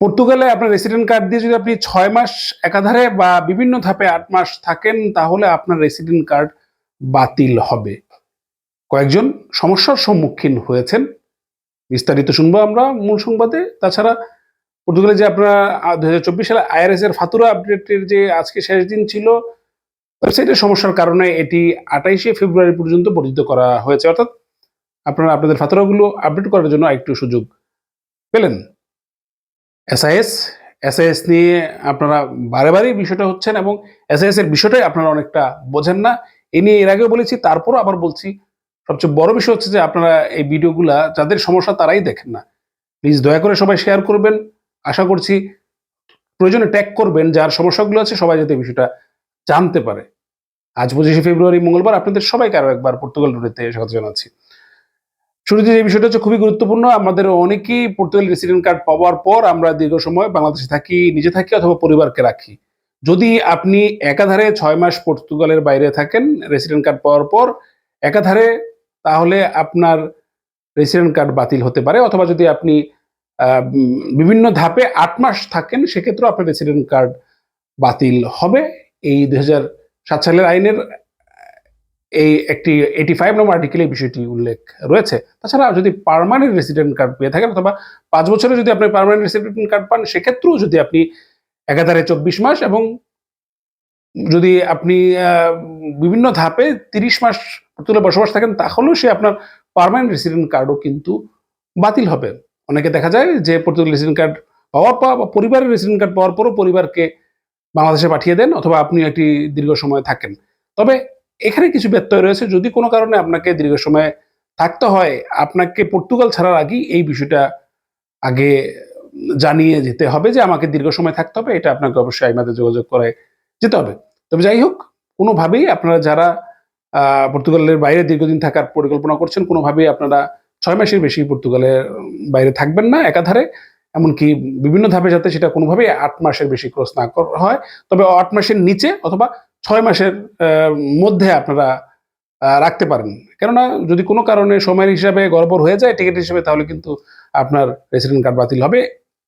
পর্তুগালে আপনার resident card দিয়ে যদি আপনি ছয় মাস একাধারে বা বিভিন্ন ধাপে আট মাস থাকেন, তাহলে আপনার রেসিডেন্ট কার্ড বাতিল হবে। কয়েকজন সমস্যার সম্মুখীন হয়েছেন। বিস্তারিত শুনব আমরা মূল সংবাদে। তাছাড়া পর্তুগালে যে আপনারা দু হাজার চব্বিশ সালে আইআরএস এর ফাতুরা আপডেটের যে আজকে শেষ দিন ছিল ওয়েবসাইটের সমস্যার কারণে এটি আঠাইশে ফেব্রুয়ারি পর্যন্ত বর্ধিত করা হয়েছে। অর্থাৎ আপনারা আপনাদের ফাতুরাগুলো আপডেট করার জন্য একটু সুযোগ পেলেন। এসআইএস এসআইএস নিয়ে আপনারা বারে বারে বিষয়টা হচ্ছেন এবং এসআইএস এর বিষয়টাই আপনারা অনেকটা বোঝেন না। এ নিয়ে এর আগেও বলেছি, তারপরও আবার বলছি, সবচেয়ে বড় বিষয় হচ্ছে যে আপনারা এই ভিডিওগুলা, যাদের সমস্যা তারাই দেখেন না। প্লিজ দয়া করে সবাই শেয়ার করবেন। আশা করছি প্রয়োজনে ট্যাগ করবেন, যার সমস্যাগুলো আছে সবাই যাতে বিষয়টা জানতে পারে। আজ পঁচিশে ফেব্রুয়ারি, মঙ্গলবার, আপনাদের সবাইকে আরও একবার পর্তুগাল টুরিতে স্বাগত জানাচ্ছি। শুরুতে যে বিষয়টা হচ্ছে খুবই গুরুত্বপূর্ণ আমাদের অনেকেই পর্তুগাল রেসিডেন্ট কার্ড পাওয়ার পর আমরা দীর্ঘ সময় বাংলাদেশে থাকি, নিজে থাকি অথবা পরিবারকে রাখি। যদি আপনি একাধারে ছয় মাস পর্তুগালের বাইরে থাকেন রেসিডেন্ট কার্ড পাওয়ার পর, একাধারে তাহলে আপনার রেসিডেন্ট কার্ড বাতিল হতে পারে। অথবা যদি আপনি বিভিন্ন ধাপে আট মাস থাকেন, সেক্ষেত্রেও আপনার রেসিডেন্ট কার্ড বাতিল হবে। এই সাত সালের আইনের এই একটি এইটি ফাইভ নম্বর আর্টিকেলে এই বিষয়টি উল্লেখ রয়েছে। তাছাড়া যদি পার্মানেন্ট রেসিডেন্ট কার্ড পেয়ে থাকেন অথবা পাঁচ বছরে যদি আপনি পার্মানেন্ট রেসিডেন্ট কার্ড পান, সেক্ষেত্রেও যদি আপনি একাধারে চব্বিশ মাস এবং যদি আপনি বিভিন্ন ধাপে তিরিশ মাস তুলে বসবাস থাকেন, তাহলেও সে আপনার পার্মানেন্ট রেসিডেন্ট কার্ডও কিন্তু বাতিল হবে। অনেকে দেখা যায় যে পর্তুগাল রেসিডেন্ট কার্ড পাওয়ার পর, বা পরিবারের রেসিডেন্ট কার্ড পাওয়ার পরও পরিবারকে বাংলাদেশে পাঠিয়ে দেন অথবা আপনি একটি দীর্ঘ সময় থাকেন। তবে এখানে কিছু ব্যত্যয় রয়েছে। যদি কোনো কারণে আপনাকে দীর্ঘ সময় থাকতে হয়, আপনাকে পর্তুগাল ছাড়ার আগেই এই বিষয়টা আগে জানিয়ে যেতে হবে যে আমাকে দীর্ঘ সময় থাকতে হবে। এটা আপনাকে অবশ্যই আইমাতে যোগাযোগ করে যেতে হবে। তবে যাই হোক, কোনোভাবেই আপনারা যারা পর্তুগালের বাইরে দীর্ঘদিন থাকার পরিকল্পনা করছেন, কোনোভাবেই আপনারা ছয় মাসের বেশি পর্তুগালের বাইরে থাকবেন না একাধারে। এমনকি বিভিন্ন ধাপে যাতে সেটা কোনোভাবেই আট মাসের বেশি ক্রস না হয়। তবে আট মাসের নিচে অথবা ছয় মাসের মধ্যে আপনারা রাখতে পারেন। কেননা যদি কোনো কারণে সময়ের হিসাবে গড়বড় হয়ে যায় টিকিট হিসেবে, তাহলে কিন্তু আপনার রেসিডেন্ট কার্ড বাতিল হবে।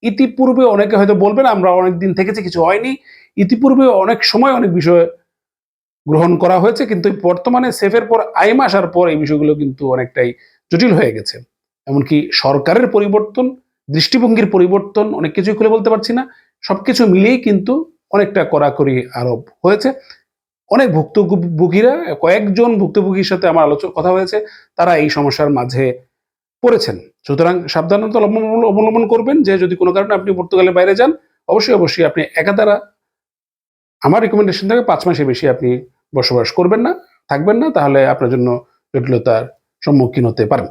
ইতিপূর্বে অনেকে হয়তো বলবেন, আমরা অনেক দিন থেকেছি, কিছু হয়নি। ইতিপূর্বে অনেক সময় অনেক বিষয় গ্রহণ করা হয়েছে, কিন্তু বর্তমানে সেফের পর আইম আসার পর এই বিষয়গুলো কিন্তু অনেকটাই জটিল হয়ে গেছে। এমনকি সরকারের পরিবর্তন, দৃষ্টিভঙ্গির পরিবর্তন, অনেক কিছুই খুলে বলতে পারছি না। সবকিছু মিলিয়েই কিন্তু অনেকটা কড়াকড়ি আরোপ হয়েছে। অনেক ভুক্তভোগীরা, কয়েকজন ভুক্তভোগীর সাথে আমার আলোচনা কথা হয়েছে, তারা এই সমস্যার মাঝে পড়েছেন। সুতরাং সাবধানতা অবলম্বন করবেন যে যদি কোনো কারণে আপনি পর্তুগালের বাইরে যান, অবশ্যই অবশ্যই আপনি একা দ্বারা আমার রিকমেন্ডেশন থাকে পাঁচ মাসের বেশি আপনি বসবাস করবেন না, থাকবেন না, তাহলে আপনার জন্য জটিলতার সম্মুখীন হতে পারেন।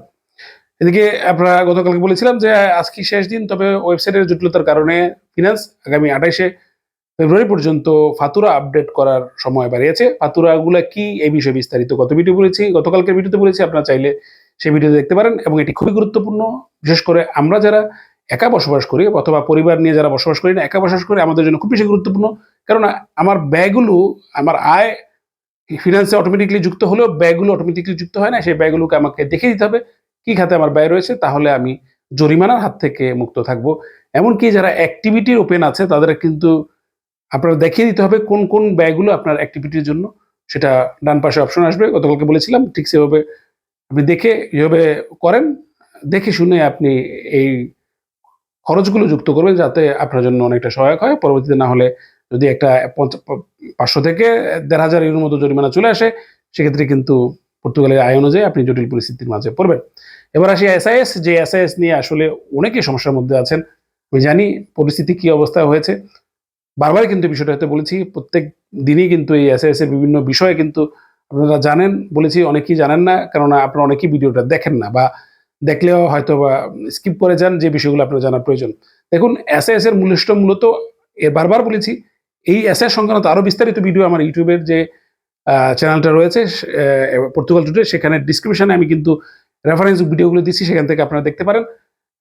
এদিকে আপনারা গতকালকে বলেছিলাম যে আজকে শেষ দিন, তবে ওয়েবসাইটের জটিলতার কারণে ফিনান্স আগামী আঠাইশে ফেব্রুয়ারি পর্যন্ত ফাতুরা আপডেট করার সময় বাড়িয়েছে। ফাতুরাগুলো কি এই বিষয়ে বিস্তারিত গত ভিডিও বলেছি গতকালকে ভিডিওতে বলেছি, আপনারা চাইলে সেই ভিডিও দেখতে পারেন এবং এটি খুবই গুরুত্বপূর্ণ। বিশেষ করে আমরা যারা একা বসবাস করি অথবা পরিবার নিয়ে যারা বসবাস করি না, একা বসবাস করি আমাদের জন্য খুব বেশি গুরুত্বপূর্ণ। কারণ আমার ব্যয়গুলো আমার আয় ফিনান্সে অটোমেটিকলি যুক্ত হলেও ব্যয়গুলো অটোমেটিকলি যুক্ত হয় না, সেই ব্যয়গুলোকে আমাকে দেখে দিতে হবে কি খাতে আমার ব্যয় রয়েছে, তাহলে আমি জরিমানার হাত থেকে মুক্ত থাকব। এমনকি যারা অ্যাক্টিভিটির ওপেন আছে, তাদের কিন্তু আপনার দেখিয়ে দিতে হবে কোন কোন ব্যয়গুলো আপনার অ্যাক্টিভিটির জন্য। সেটা ডান পাশে অপশন আসবে। গতকালকে বলেছিলাম, ঠিক সেভাবে আপনি দেখে এভাবে করেন। দেখে শুনে আপনি এই খরচগুলো যুক্ত করবেন যাতে আপনার জন্য অনেকটা সহায়ক হয়। পরবর্তীতে না হলে যদি একটা পাঁচশো থেকে দেড় হাজার ইউরোর মতো জরিমানা চলে আসে, সেক্ষেত্রে কিন্তু পর্তুগালের আয় অনুযায়ী আপনি জটিল পরিস্থিতির মাঝে পড়বেন। এবার আসি এসআইএস যে এসআইএস নিয়ে আসলে অনেকেই সমস্যার মধ্যে আছেন। আমি জানি পরিস্থিতি কি অবস্থা হয়েছে। বারবার কিন্তু এই বিষয়টা হয়তো বলেছি, প্রত্যেক দিনই কিন্তু এই এস এর বিভিন্ন বিষয়ে কিন্তু আপনারা জানেন, বলেছি, অনেকেই জানেন না, কেননা আপনারা অনেকেই ভিডিওটা দেখেন না বা দেখলেও হয়তো বা স্কিপ করে যান যে বিষয়গুলো আপনার জানার প্রয়োজন। দেখুন এস এস এর মূল্য মূলত এর বারবার বলেছি, এই এস এসএস সংক্রান্ত আরও বিস্তারিত ভিডিও আমার ইউটিউবের যে চ্যানেলটা রয়েছে পর্তুগাল টুডে সেখানে ডিসক্রিপশনে আমি কিন্তু রেফারেন্স ভিডিওগুলো দিচ্ছি, সেখান থেকে আপনারা দেখতে পারেন।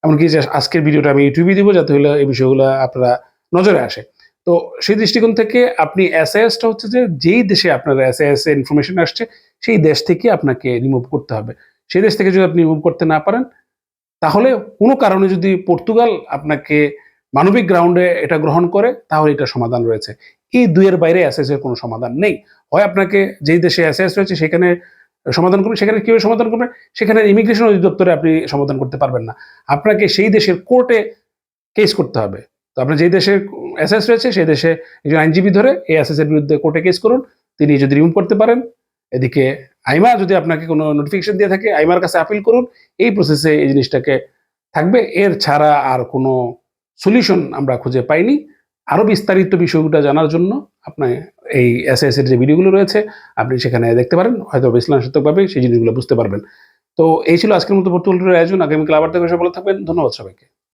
এমনকি আজকের ভিডিওটা আমি ইউটিউবে দিব, যাতে হলে এই বিষয়গুলো আপনারা নজরে আসে। তো সেই দৃষ্টিকোণ থেকে আপনি এসএসটা হচ্ছে যে যেই দেশে আপনার এসএস এর ইনফরমেশন আসছে, সেই দেশ থেকে আপনাকে রিমুভ করতে হবে। সেই দেশ থেকে যদি আপনি রিমুভ করতে না পারেন, তাহলে কোনো কারণে যদি পর্তুগাল আপনাকে মানবিক গ্রাউন্ডে এটা গ্রহণ করে, তাহলে এটা সমাধান রয়েছে। এই দুইয়ের বাইরে এসএস এর কোনো সমাধান নেই। হয় আপনাকে যেই দেশে এসএস রয়েছে, সেখানে সমাধান করবেন সেখানে কীভাবে সমাধান করবেন সেখানে ইমিগ্রেশন অধিদপ্তরে আপনি সমাধান করতে পারবেন না। আপনাকে সেই দেশের কোর্টে কেস করতে হবে। তো আপনি যেই দেশে এসএস রয়েছে, সেই দেশে একজন আইনজীবী ধরে এই এর বিরুদ্ধে কোর্টে কেস করুন। তিনি যদি রিমুভ করতে পারেন, এদিকে আইমা যদি আপনাকে কোনো নোটিফিকেশন দিয়ে থাকে, আইমার কাছে আপিল করুন। এই প্রসেসে এই জিনিসটাকে থাকবে। এর ছাড়া আর কোনো সলিউশন আমরা খুঁজে পাইনি। আরও বিস্তারিত বিষয়গুলো জানার জন্য আপনার এই এস এর যে ভিডিওগুলো রয়েছে, আপনি সেখানে দেখতে পারেন। হয়তো বিশ্লেষণাত্মকভাবে সেই জিনিসগুলো বুঝতে পারবেন। তো এই ছিল আজকের মতো পর্তুলের আয়োজন। আগামীকাল আবার থেকে ভালো থাকবেন। ধন্যবাদ সবাইকে।